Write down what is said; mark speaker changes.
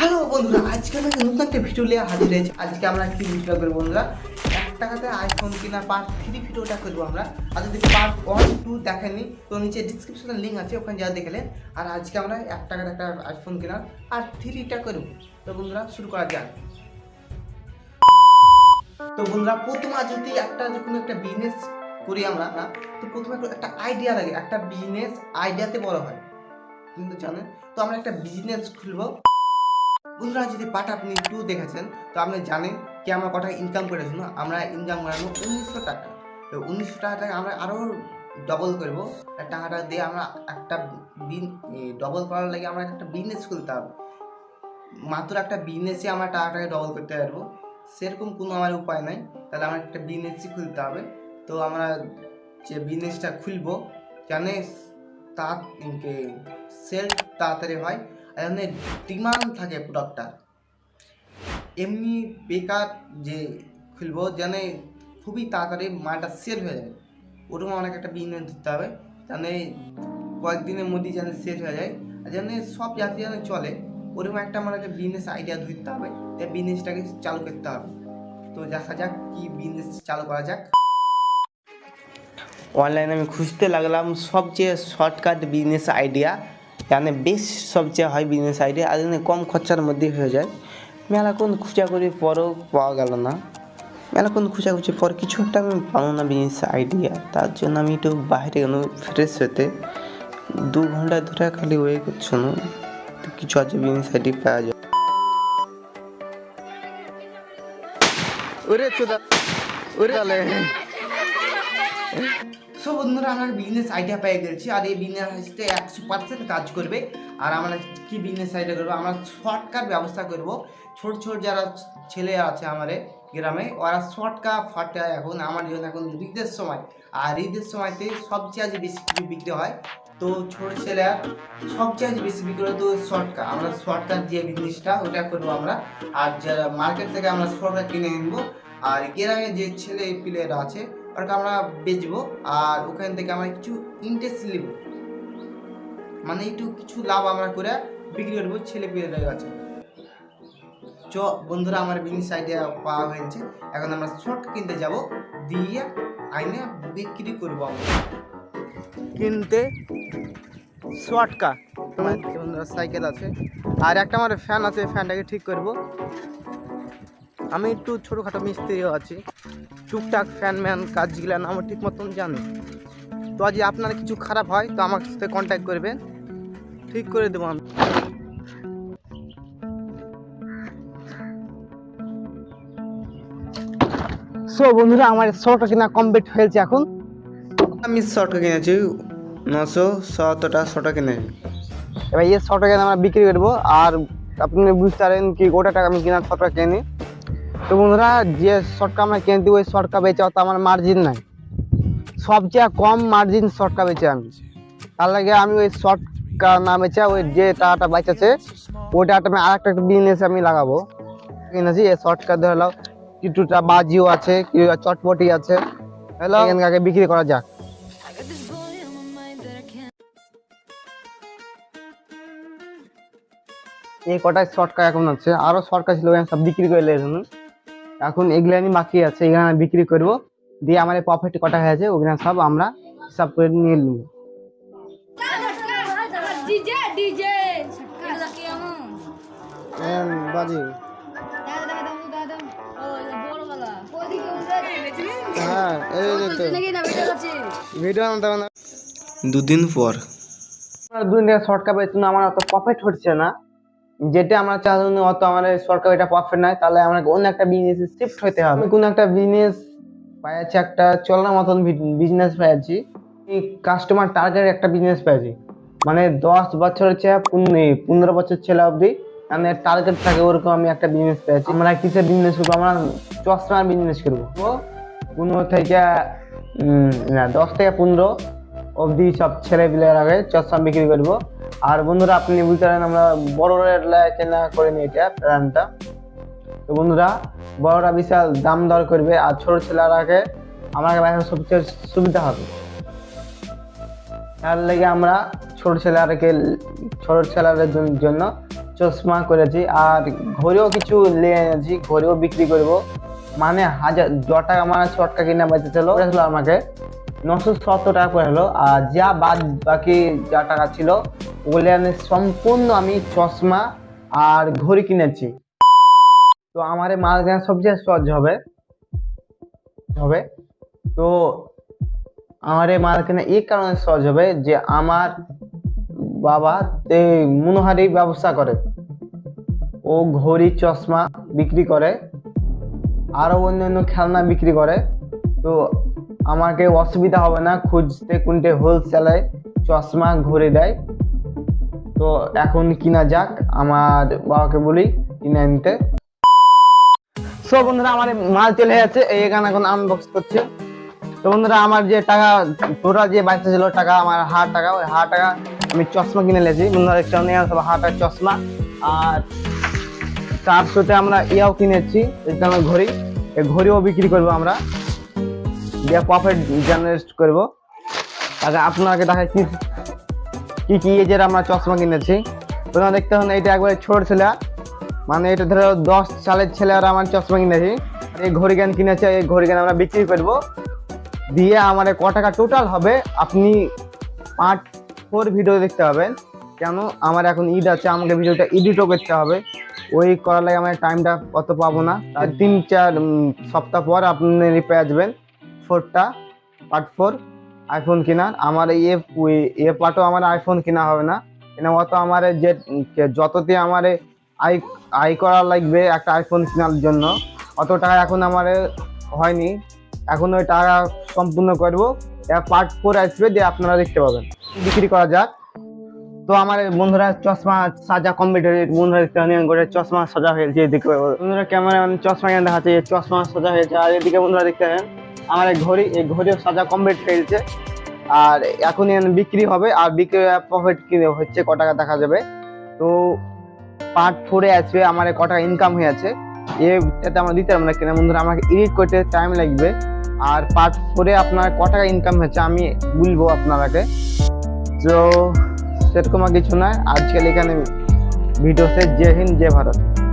Speaker 1: Hello বন্ধুরা, আজকে আমি একটা নতুন একটা ভিডিও নিয়ে হাজির হয়েছি। আজকে আমরা কি ভিডিও করব বন্ধুরা? এক টাকাতে আইফোন কিনা পার্ট থ্রি ভিডিওটা করব আমরা। আর যদি পার্ট ওয়ান টু দেখেননি, তো নিচে ডিসক্রিপশনে লিঙ্ক আছে, ওখানে যা দেখলেন আর আজকে আমরা এক টাকাতে একটা আইফোন কেনার আর থ্রিটা করব। তো বন্ধুরা, শুরু করা যাক। তো বন্ধুরা, প্রথম যদি একটা যখন একটা বিজনেস করি আমরা, না, তো প্রথমে একটা- একটা আইডিয়া লাগে। একটা বিজনেস আইডিয়াতে বড় হয়। কিন্তু জানেন? তো আমরা একটা বিজনেস খুলবো। বন্ধুরা, যদি পার্ট আপনি টু দেখেছেন, তো আপনি জানেন কি আমরা কটা ইনকাম করেছি না আমরা ইনকাম করানো উনিশশো টাকা। তো উনিশশো টাকাটাকে আমরা আরও ডবল করব। টাকাটা দিয়ে আমরা একটা বিন ডবল করার লাগে আমরা একটা বিজনেস খুলতে হবে। মাত্র একটা বিজনেসে আমরা টাকাটাকে ডবল করতে পারব। সেরকম কোনো আমার উপায় নাই। তাহলে আমার একটা বিজনেসই খুলতে হবে। তো আমরা যে বিজনেসটা খুলবো জানে তা সেল তাড়াতাড়ি হয়। আর এমনি ডিমান্ড থাকে প্রোডাক্টটার এমনি বেকার যে খুলবো, যেন খুবই তাড়াতাড়ি মালটা সেল হয়ে যাবে ওরকম আমাকে একটা বিজনেস দিতে হবে জানে কয়েকদিনের মধ্যেই যেন সেল হয়ে যায়। আর যেন সব জাতি যেন চলে, ওরকম একটা আমাকে বিজনেস আইডিয়া ধরতে হবে, যে বিজনেসটাকে চালু করতে হবে। তো দেখা যাক কি বিজনেস চালু করা যাক। অনলাইনে আমি খুঁজতে লাগলাম সবচেয়ে শর্টকাট বিজনেস আইডিয়া মানে বেশ সবচেয়ে হয় বিজনেস আইডিয়া আর এখানে কম খরচার মধ্যে হয়ে যায় মেলাক্ষণ খুঁজা করি পরও পাওয়া গেল না মেলাক্ষণ খুঁজাখুঁজি পর কিছু একটা আমি পাবো না বিজনেস আইডিয়া তার জন্য আমি একটু বাইরে গেল ফ্রেশ হতে দু ঘণ্টা ধরে খালি ওয়ে করছ না কিছু আছে বিজনেস আইডিয়া পাওয়া যায় ওরে চোদা ওরে সো বন্ধুরা, আমরা বিজনেস আইডিয়া পেয়ে গেছি। আর এই বিজনেসে একশো পার্সেন্ট কাজ করবে। আর আমরা কি বিজনেস আইডিয়া করব? আমরা শর্টকাট ব্যবস্থা করব। ছোট ছোট যারা ছেলে আছে আমাদের গ্রামে, ওরা শর্টকাট ফাটা এখন, আমার জন্য এখন ঈদের সময়। আর ঈদের সময়তে সবচেয়ে আজ বেশি কিছু বিক্রি হয়। তো ছোট ছেলে, সবচেয়ে বেশি বিক্রি হয় তো শর্টকাট আমরা শর্টকাট যে বিজনেসটা ওটা করব আমরা। আর যারা মার্কেট থেকে আমরা শর্টকাট কিনে আনব, আর গ্রামে যে ছেলে প্লেয়ার আছে ওটাকে আমরা বেচবো আর ওখান থেকে আমরা কিছু ইন্টারেস্ট নেব। মানে একটু কিছু লাভ আমরা করে বিক্রি করব ছেলে পেলের কাছে। চ, বন্ধুরা, আমার বিজনেস আইডিয়া পাওয়া হয়েছে। এখন আমরা শর্ট কিনতে যাব, দিয়ে আইনে বিক্রি করব আমরা। কিনতে শর্টকা সাইকেল আছে। আর একটা আমার ফ্যান আছে ফ্যানটাকে ঠিক করব। আমি একটু ছোটোখাটো মিস্ত্রিও আছি। টুকটাক ফ্যান ম্যান কাজগুলো আমার ঠিক মতন জানি। তো আজ আপনার কিছু খারাপ হয়, তো আমার সাথে কন্ট্যাক্ট করবেন। ঠিক করে দেবো আমি। সো বন্ধুরা, আমার শর্টটা কিনা কমপ্লিট হয়েছে এখন। আমি শর্টটা কিনেছি, নশো সত্তরটা শর্টটা কিনেছি এবার এই শর্টটা কিনে আমরা বিক্রি করব, আর আপনি বুঝতে পারেন কি, গোটা টাকা আমি কেনার শর্টটা কিনি। তো বন্ধুরা যে শর্টকা আমরা কিনতে ওই শর্টকা বেচে অত আমার মার্জিন নাই। সবচেয়ে কম মার্জিন শর্টকা বেচে আমি। তার লাগে আমি ওই শর্টকা না বেচে ওই যে টাকাটা বাঁচাচ্ছে ওই টাকাটা আমি আর একটা বিজনেসে আমি লাগাবো। কিনেছি এই শর্টকা ধরে নাও কিছুটা বাজিও আছে কিছু চটপটি আছে। হ্যালো এখানকে বিক্রি করা যাক. এই কটায় শর্টকা এখন আছে। আরও শর্টকা ছিল সব বিক্রি করে এখন এখন এগুলানি বাকি আছে এখানে আমি বিক্রি করব। দিয়ে আমার প্রফিট কটা হয়েছে ওগুলো সব আমরা হিসাব করে নিয়ে নেব।
Speaker 2: এগুলা
Speaker 1: বাজি। হ্যাঁ দুদিন পর। দুদিন থেকে শর্টকা পেয়েছি না আমার অত প্রফিট হচ্ছে না। যেটা আমরা চাচ্ছি না অত আমার সরকার এটা প্রফিট নাই তাহলে আমাকে অন্য একটা বিজনেসে শিফট হতে হবে। কোনো একটা বিজনেস পাইছি একটা চলার মতন বিজনেস পেয়েছি কাস্টমার টার্গেট একটা বিজনেস পেয়েছি মানে দশ বছরের চেয়ে পনেরো বছর ছেলে অবধি মানে টার্গেট থাকে ওরকম আমি একটা বিজনেস পেয়েছি আমরা কিসের বিজনেস করব? আমরা চশমার বিজনেস করব। পনেরো থেকে না, দশ থেকে পনেরো অবধি সব ছেলে পিলের আগে চশমা বিক্রি করব। আর বন্ধুরা, আপনি বুঝতে পারেন আমরা বড় কেনা করে নিই এটা প্ল্যানটা তো বন্ধুরা, বড়রা বিশাল দাম দর করবে আর ছোট ছেলেরাকে আমাকে বাইরে সবচেয়ে সুবিধা হবে। তার লেগে আমরা ছোট ছেলেরাকে ছোট ছেলেদের জন্য চশমা করেছি আর ঘরেও কিছু নিয়ে এনেছি ঘরেও বিক্রি করব। মানে হাজার য টাকা আমার শর্টকা কিনা বেঁচেছিল ছিল আমাকে। নশো সত্তর টাকা করে হলো। আর যা বাদ বাকি যা টাকা ছিল, ওগুলো আমি সম্পূর্ণ আমি চশমা আর ঘড়ি কিনেছি। তো আমার মাল কেনা সবচেয়ে সহজ হবে হবে। তো আমার মাল কেনা এই কারণে সহজ হবে যে আমার বাবা মনোহারি ব্যবসা করে। ও ঘড়ি, চশমা বিক্রি করে আরও অন্যান্য খেলনা বিক্রি করে। তো আমাকে অসুবিধা হবে না, খুঁজতে কোনটে হোলসেলে চশমা ঘুরে দেয়। তো এখন কিনা যাক, আমার বাবাকে বলি, কিনে নিতে সো বন্ধুরা, আমার মাল চলে যাচ্ছে এই এখানে এখন আনবক্স করছে। তো বন্ধুরা, আমার যে টাকা টোটাল যে বাইশে ছিল, টাকা, আমার হাজার টাকা, ওই হাজার টাকা আমি চশমা কিনে নিয়েছি। বন্ধুরা একটা নিয়ে আসব হাজার চশমা। আর চারশোতে আমরা ইয়াও কিনেছি ঘড়ি। এই ঘড়িও বিক্রি করব আমরা। দিয়ে প্রফিট জেনারেট করব। আগে আপনাকে দেখে কি কি কি এজের আমরা চশমা কিনেছি। তোমরা দেখতে হন এটা একবারে ছোট ছেলে। মানে এটা ধরো দশ সালের ছেলে আর আমার চশমা কিনেছি। এই ঘড়ি জ্ঞান কিনেছে, এই ঘড়ি জ্ঞান আমরা বিক্রি করব। দিয়ে আমার ক টাকা টোটাল হবে, আপনি পার্ট ফোর ভিডিও দেখতে পাবেন। কেন? আমার এখন ঈদ আছে, আমাকে ভিডিওটা এডিটও করতে হবে। ওই করার লাগে আমার টাইমটা অত পাবো না। তিন চার সপ্তাহ পর আপনি পেয়ে আসবেন। ফোরটা, পার্ট ফোর আইফোন কেনার আমার এ এ পার্টও আমার আইফোন কেনা হবে না। কেন অত আমার যে যততে আমার আই আই করা লাগবে একটা আইফোন কেনার জন্য, অত টাকা এখন আমার হয়নি। এখন ওই টাকা সম্পূর্ণ করব। পার্ট ফোর আসবে, দিয়ে আপনারা দেখতে পাবেন। বিক্রি করা যাক। তো আমার বন্ধুরা চশমা সাজা কমপ্লিট হয়ে বন্ধুরা করে চশমা সাজা হয়েছে এদিকে বন্ধুরা ক্যামেরা চশমা কেন দেখাচ্ছে? চশমা সাজা হয়েছে। আর এদিকে বন্ধুরা দেখতে আমার এই ঘড়ি, এই ঘড়িও সাজা কমপ্লিট ফেলছে। আর এখন এখানে বিক্রি হবে, আর বিক্রি প্রফিট কিনে হচ্ছে, ক টাকা দেখা যাবে। তো পার্ট ফোরে আসবে, আমার ক টাকা ইনকাম হয়ে আছে। এটাতে আমরা দিতে পারব না, কেন বন্ধুরা? আমাকে এডিট করতে টাইম লাগবে। আর পার্ট ফোরে আপনার ক টাকা ইনকাম হয়েছে, আমি বলব আপনারাকে। তো সেরকম কিছু নয়। আজকাল এখানে ভিডিও সে জয় হিন্দ, জয় ভারত।